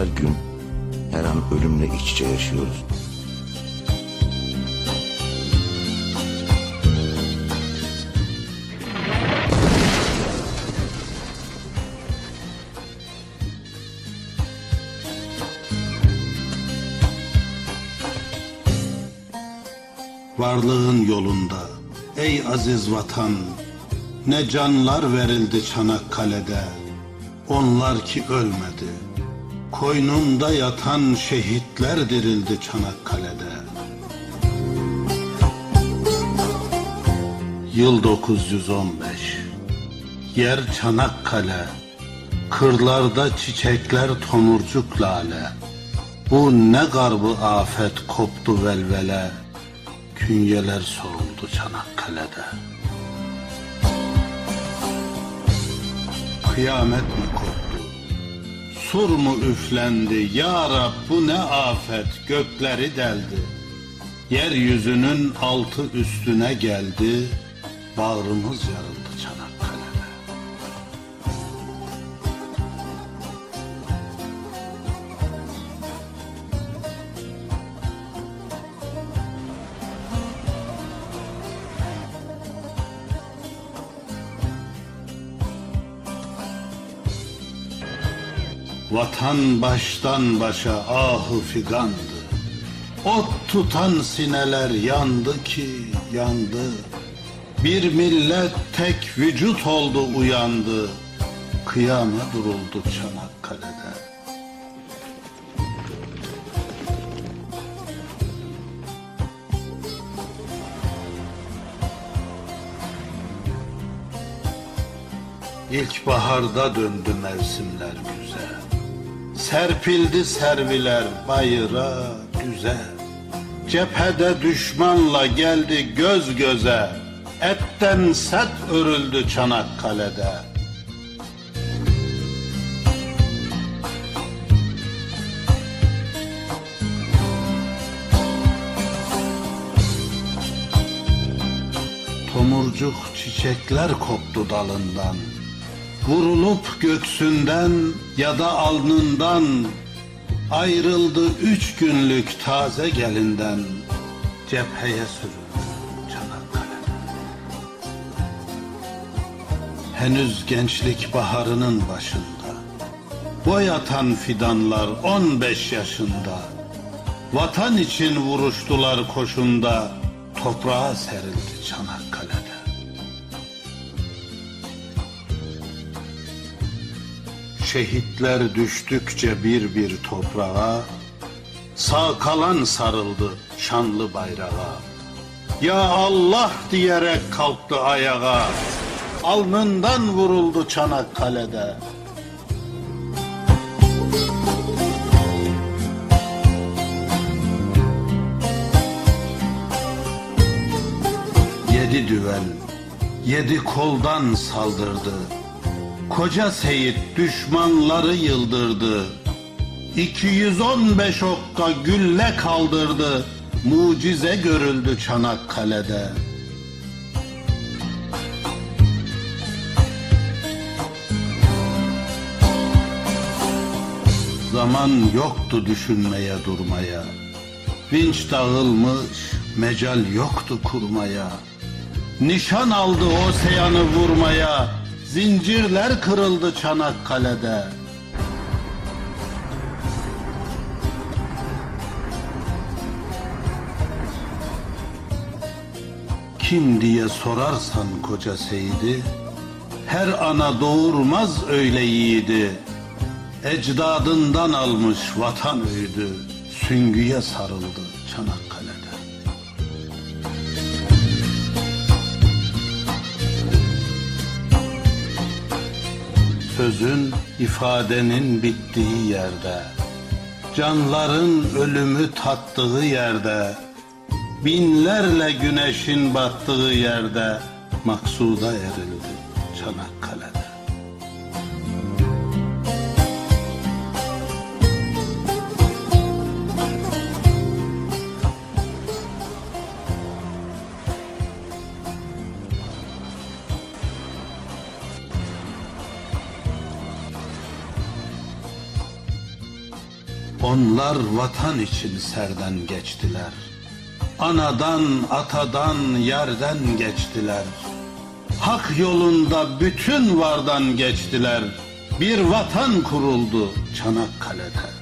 her gün, her an ölümle iç içe yaşıyoruz. Varlığın yolunda ey aziz vatan ne canlar verildi Çanakkale'de onlar ki ölmedi koynunda yatan şehitler dirildi Çanakkale'de. Yıl 915 Yer Çanakkale Kırlarda çiçekler tomurcuk lale. Bu ne garbı afet koptu velvele. Künyeler soruldu Çanakkale'de. Kıyamet mi koptu? Sur mu üflendi? Ya Rab bu ne afet? Gökleri deldi. Yeryüzünün altı üstüne geldi. Bağrımız yarıldı Vatan baştan başa ahı figandı. Ot tutan sineler yandı ki yandı. Bir millet tek vücut oldu uyandı. Kıyama duruldu Çanakkale'de. İlkbaharda döndü mevsimler güzel. Serpildi serviler bayıra düze. Cephede düşmanla geldi göz göze. Etten set örüldü Çanakkale'de. Tomurcuk çiçekler koptu dalından. Vurulup göksünden ya da alnından Ayrıldı üç günlük taze gelinden. Cepheye sürüldü Çanakkale'de Henüz gençlik baharının başında. Boy atan fidanlar on beş yaşında. Vatan için vuruştular koşunda. Toprağa serildi Çanakkale'de Şehitler düştükçe bir bir toprağa Sağ kalan sarıldı şanlı bayrağa. Ya Allah diyerek kalktı ayağa Alnından vuruldu Çanakkale'de Yedi düvel, yedi koldan saldırdı Koca Seyit düşmanları yıldırdı. 215 okka gülle kaldırdı. Mucize görüldü Çanakkale'de. Zaman yoktu düşünmeye durmaya. Vinç dağılmış, mecal yoktu kurmaya. Nişan aldı o seyanı vurmaya. Zincirler kırıldı Çanakkale'de. Kim diye sorarsan koca Seyidi, her ana doğurmaz öyle yiğidi. Ecdadından almış vatan öydü, süngüye sarıldı Çanakkale'de. Sözün, ifadenin bittiği yerde, canların ölümü tattığı yerde, binlerle güneşin battığı yerde maksuda erildi Çanakkale'de. Onlar vatan için serden geçtiler. Anadan, atadan, yerden geçtiler. Hak yolunda bütün vardan geçtiler. Bir vatan kuruldu Çanakkale'de.